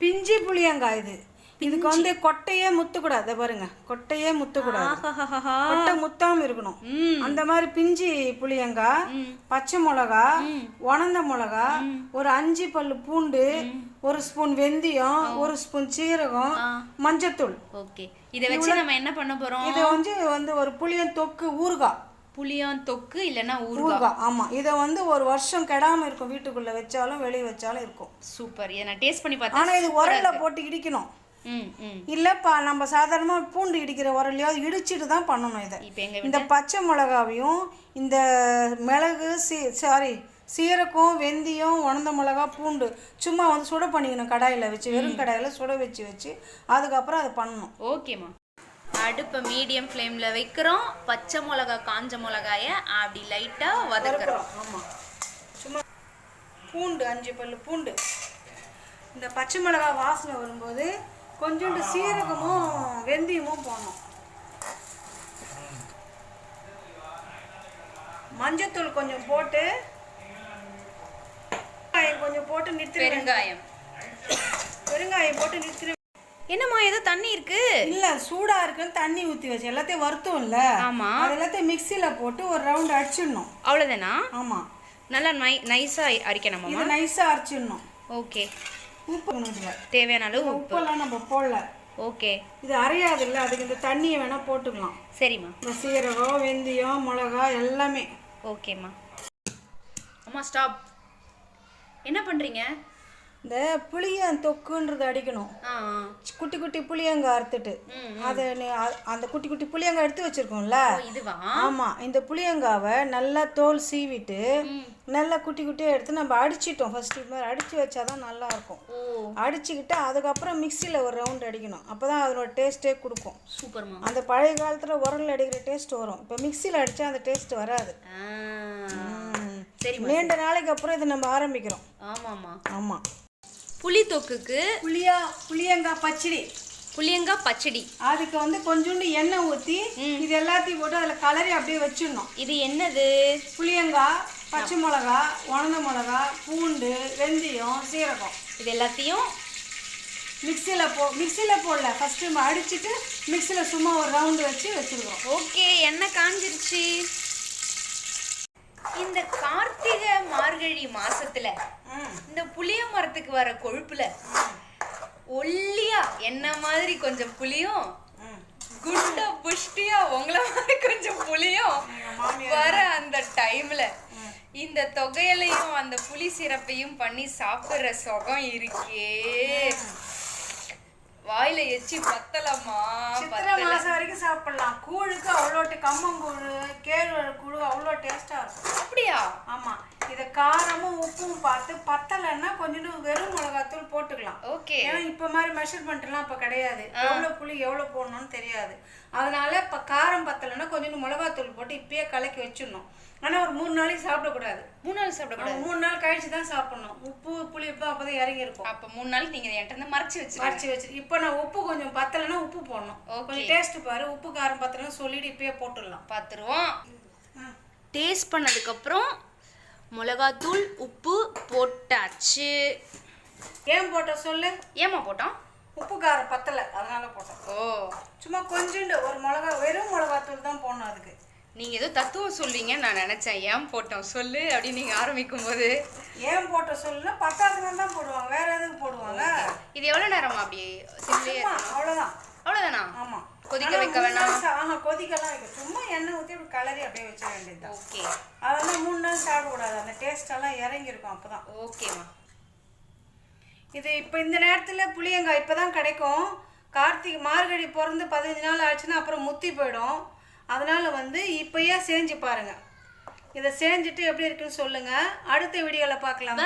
பிஞ்சி புளியங்காய் இது. இதுக்கு வந்து கொட்டையே முத்தக்கூடாது. பாருங்க. கொட்டையே முத்தக்கூடாது. கொட்டை முத்தாம இருக்கணும். அந்த மாதிரி பிஞ்சி புளியங்காய் பச்சை மிளகா உணர்ந்த மிளகா ஒரு அஞ்சு பல்லு பூண்டு ஒரு ஸ்பூன் வெந்தயம் ஒரு ஸ்பூன் சீரகம் மஞ்சத்தூள். ஓகே. இதை வச்சு நம்ம என்ன பண்ண போறோம்? இது வந்து வந்து ஒரு புளியன் தொக்கு ஊறுகாய். புளியான் தொக்கு இல்லைன்னா ஊறுகாய். ஊறுகாய் ஆமா. இதை வந்து ஒரு வருஷம் கெடாம இருக்கும் வீட்டுக்குள்ள வச்சாலும் வெளியே வச்சாலும் இருக்கும். சூப்பர். இதை நான் டேஸ்ட் பண்ணி பார்த்தேன். ஆனா இது உரல்ல போட்டு இடிக்கணும். இல்லப்பா நம்ம சாதாரணமா பூண்டு இடிக்கிற உரலையாவது இடிச்சிட்டு தான் பண்ணணும் இதை. இந்த பச்சை மிளகாவையும் இந்த மிளகு சீ சாரி சீரகம் வெந்தயம் உணர்ந்த மிளகா பூண்டு சும்மா வந்து சுட பண்ணிக்கணும் கடாயில் வச்சு வெறும் கடாயில் சுட வச்சு வச்சு அதுக்கப்புறம் அதை பண்ணணும். ஓகேம்மா. அடுப்பை மீடியம் ஃப்ளேமில் வைக்கிறோம். பச்சை மிளகா காஞ்ச மிளகாய அப்படி லைட்டாக வதக்குறோம். ஆமாம் சும்மா பூண்டு அஞ்சு பல்லு பூண்டு. இந்த பச்சை மிளகா வாசனை வரும்போது கொஞ்சோண்டு சீரகமும் வெந்தயமும் போடணும். மஞ்சத்தூள் கொஞ்சம் போட்டு பெருங்காயம் கொஞ்சம் போட்டு நிறுத்தி பெருங்காயம். பெருங்காயம் போட்டு நிறுத்தி என்னம்மா ஏதோ தண்ணி இருக்கு? இல்ல சூடா இருக்குன்னு தண்ணி ஊத்தி வச்சு எல்லாத்தையும் வருத்தோம்ல ஆமா. அது எல்லாத்தையும் மிக்சியில போட்டு ஒரு ரவுண்ட் அடிச்சிடணும். அவ்வளோதானா ஆமா. நல்லா நை நைஸாக அரிக்கணுமாம்மா? இது நைஸா அரைச்சிடணும். ஓகே உப்பு தேவையான அளவு உப்பு. உப்பெல்லாம் நம்ம போடல. ஓகே இது அரையாது இல்லை அதுக்கு இந்த தண்ணியை வேணா போட்டுக்கலாம். சரிம்மா. இந்த சீரகம் வெந்தயம் மிளகா எல்லாமே. ஓகேம்மா அம்மா ஸ்டாப் என்ன பண்ணுறீங்க இந்த புளியன் தொக்குன்றது அடிக்கணும். குட்டி குட்டி புளியங்காய் அறுத்துட்டு அதை அந்த குட்டி குட்டி புளியங்காய் எடுத்து வச்சிருக்கோம்ல? ஆமா இந்த புளியங்காவை நல்லா தோல் சீவிட்டு. நல்லா குட்டி குட்டியாக எடுத்து நம்ம அடிச்சிட்டோம். ஃபர்ஸ்ட் இது மாதிரி அடிச்சு வச்சாதான் நல்லா இருக்கும் அடிச்சுக்கிட்டு அதுக்கப்புறம் மிக்சியில் ஒரு ரவுண்ட் அடிக்கணும். அப்போ தான் அதோட டேஸ்ட்டே கொடுக்கும் சூப்பர்மா அந்த பழைய காலத்தில் உரல் அடிக்கிற டேஸ்ட் வரும். இப்போ மிக்சியில் அடித்தா அந்த டேஸ்ட் வராது. நீண்ட நாளைக்கு அப்புறம் இதை நம்ம ஆரம்பிக்கிறோம். ஆமாம்மா. ஆமாம் புளி தொக்குக்கு புளியா புளியங்காய் பச்சடி. புளியங்காய் பச்சடி. அதுக்கு வந்து கொஞ்சோண்டு எண்ணெய் ஊற்றி இது எல்லாத்தையும் போட்டு அதில் கலரி அப்படியே வச்சிடணும். இது என்னது? புளியங்காய் பச்சை மிளகா உணர்ந்த மிளகா பூண்டு வெந்தயம் சீரகம். இது எல்லாத்தையும் மிக்சியில் போ மிக்சியில் போடல. ஃபஸ்ட்டு நம்ம அடிச்சிட்டு மிக்சியில் சும்மா ஒரு ரவுண்டு வச்சு வச்சுருக்கோம் ஓகே எண்ணெய் காஞ்சிருச்சு. இந்த கார்த்திகை மார்கழி மாசத்துல இந்த புளிய மரத்துக்கு வர கொழுப்புல ஒல்லியா என்ன மாதிரி கொஞ்சம் புளியும் குண்டா புஷ்டியா உங்களை மாதிரி கொஞ்சம் புளியும் வர அந்த டைம்ல இந்த தொகையிலையும் அந்த புளி சிரப்பையும் பண்ணி சாப்பிடுற சுகம் இருக்கே. வாயில எச்சி பத்தலம்மா சித்திரை மாதம் வரைக்கும் சாப்பிடலாம். கூழுக்கு அவ்வளோட்டு கம்மங்கூழ் கேழ்வரகு கூழ் அவ்வளோ டேஸ்ட்டாக இருக்கும். அப்படியா? ஆமாம் இதை காரமும் உப்பும் பார்த்து பத்தலைன்னா கொஞ்சோண்டு வெறும் மிளகாத்தூள் போட்டுக்கலாம். ஓகே. ஏன்னா இப்போ மாதிரி மெஷர்மெண்ட்லாம் இப்போ கிடையாது. எவ்வளோ புளி எவ்வளோ போடணும்னு தெரியாது. அதனால இப்போ காரம் பத்தலைன்னா கொஞ்சோண்டு மிளகாத்தூள் போட்டு இப்பயே கலக்கி வச்சிடணும். ஆனால் ஒரு மூணு நாளைக்கு சாப்பிடக்கூடாது. மூணு நாள் சாப்பிடக்கூடாது? மூணு நாள் கழிச்சு தான் சாப்பிடணும். உப்பு புளி உப்பு அப்போ தான் இறங்கி இருக்கும் அப்ப மூணு நாள் நீங்க என்கிட்ட இருந்து மறைச்சு வச்சிருக்கீங்க மறைச்சி வச்சு இப்போ நான் உப்பு கொஞ்சம் பத்தலைன்னா உப்பு போடணும். கொஞ்சம் டேஸ்ட் பாரு உப்பு காரம் பத்தலைன்னா சொல்லிட்டு இப்பயே போட்டுடலாம். பார்த்துருவோம் டேஸ்ட் பண்ணதுக்கப்புறம் மிளகாத்தூள் உப்பு போட்டாச்சு. ஏன் போட்ட சொல்லு? ஏமா போட்டோம்? உப்பு காரம் பத்தலை அதனால போட்டோம். ஓ. சும்மா கொஞ்சோண்டு ஒரு மிளகா வெறும் மிளகாத்தூள் தான் போடணும் அதுக்கு. நீங்க ஏதோ தத்துவம் சொல்வீங்கன்னு நான் நினைச்சேன். ஏன் போட்டோம்? சொல்லு அப்படின்னு நீங்க ஆரம்பிக்கும் போது ஏன் போட்ட சொல்லுன்னா பத்தாதுனா தான் போடுவாங்க. வேற எதுக்கு போடுவாங்க? இது எவ்வளவு நேரமா அப்படி சிம்லயே சும்மா, அவ்வளவுதான் அவ்வளவுதானா ஆமா கொதிக்க ஆனா வைக்க வேணாம்? ஆஹா கொதிக்கலாம். வைக்க சும்மா எண்ணெய் ஊற்றி இப்படி கலரி அப்படியே வச்ச வேண்டியதுதான். ஓகே. அதெல்லாம் மூணு நாள் சாப்பிடக்கூடாது. அந்த டேஸ்ட் எல்லாம் இறங்கி இருக்கும் அப்பதான் ஓகேம்மா இது இப்போ இந்த நேரத்தில் புளியங்காய் இப்போ தான் கிடைக்கும். கார்த்திகை மார்கழி பிறந்து பதினஞ்சு நாள் ஆச்சுன்னா அப்புறம் முத்தி போயிடும். அதனால வந்து இப்பயே செஞ்சு பாருங்க. இதை செஞ்சுட்டு எப்படி இருக்குன்னு சொல்லுங்க. அடுத்த வீடியோவில் பார்க்கலாம்.